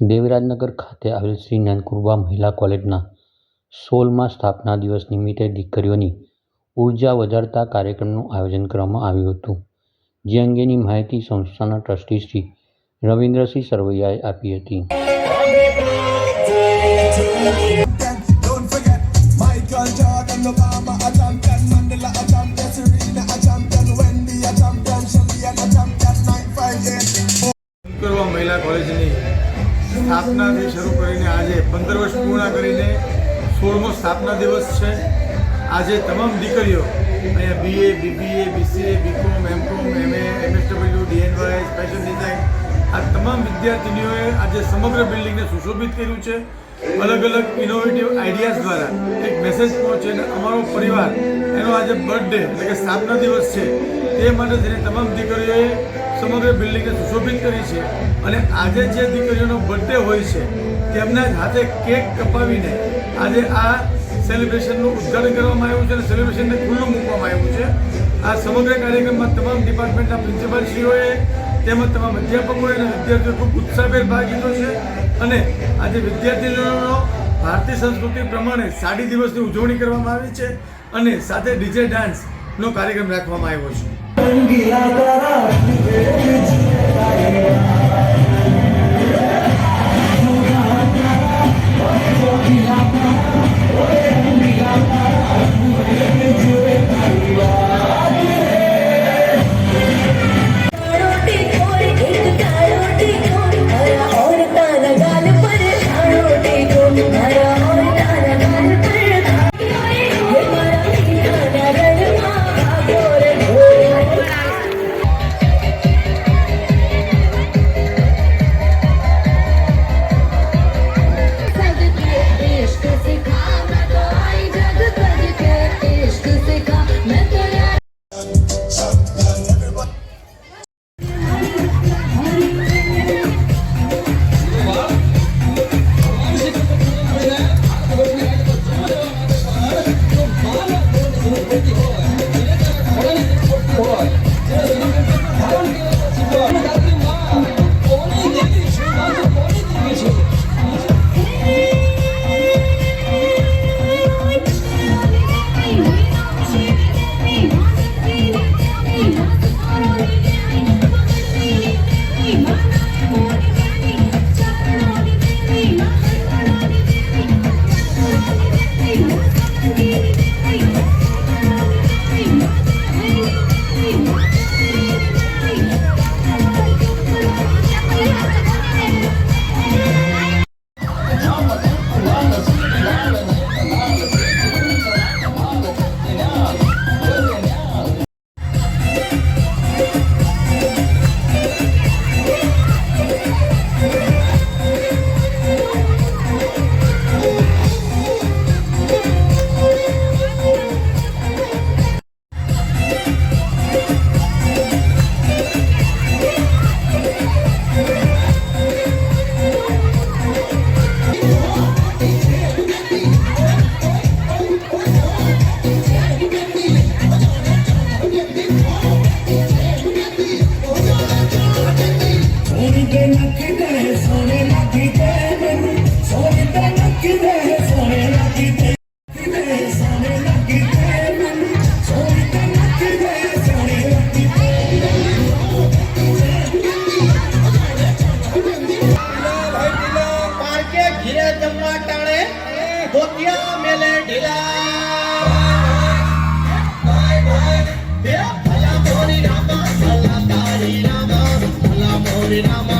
દેવરાજનગર ખાતે આવેલ શ્રી નાનકુરબા મહિલા કોલેજના સોલમાં સ્થાપના દિવસ નિમિત્તે દીકરીઓની ઊર્જા વધારતા કાર્યક્રમનું આયોજન કરવામાં આવ્યું હતું જે અંગેની માહિતી સંસ્થાના ટ્રસ્ટી શ્રી રવિન્દ્રસિંહ સરવૈયાએ આપી હતી Don't forget Michael Jordan, Obama a champion, Mandela a champion, Serena a champion, Wendy a champion, Shelly a champion, 958. કરવા મહિલા કોલેજની સ્થાપનાથી શરૂ કરીને આજે પંદર વર્ષ પૂર્ણ કરીને સોળમો સ્થાપના દિવસ છે. આજે તમામ દીકરીઓ અહીંયા BA BBA BCA BCom MCom MA MSW DNY special design આ તમામ વિદ્યાર્થીનીઓએ આજે સમગ્ર બિલ્ડિંગને સુશોભિત કર્યું છે. અલગ અલગ ઇનોવેટિવ આઈડિયાઝ દ્વારા એક મેસેજ પહોંચે અને અમારો પરિવાર એનો આજે બર્થડે એટલે કે સ્થાપના દિવસ છે. તે માટે તમામ દીકરીઓએ સમગ્ર બિલ્ડિંગને સુશોભિત કરી છે અને આજે જે દીકરીઓનો બર્થડે હોય છે, તેમના હાથે કેક કપાવીને આજે આ સેલિબ્રેશનનું ઉદ્ઘાટન કરવામાં આવ્યું છે અને સેલિબ્રેશનને ખુલ્લું મૂકવામાં આવ્યું છે. આ સમગ્ર કાર્યક્રમમાં તમામ ડિપાર્ટમેન્ટના પ્રિન્સિપાલશ્રીઓએ તેમજ તમામ અધ્યાપકોએ અને વિદ્યાર્થીઓ ખૂબ ઉત્સાહભેર ભાગ લીધો છે અને આજે વિદ્યાર્થીઓનો ભારતીય સંસ્કૃતિ પ્રમાણે સાડી દિવસની ઉજવણી કરવામાં આવી છે અને સાથે ડીજે ડાન્સનો કાર્યક્રમ રાખવામાં આવ્યો છે. রঙ্গিলা তারা ઘીરે જમવા ટાણે ધોતિયા મેલે ઢીલા. ભલા મોરી રામા ભલા તારી રામા મોરી રામા.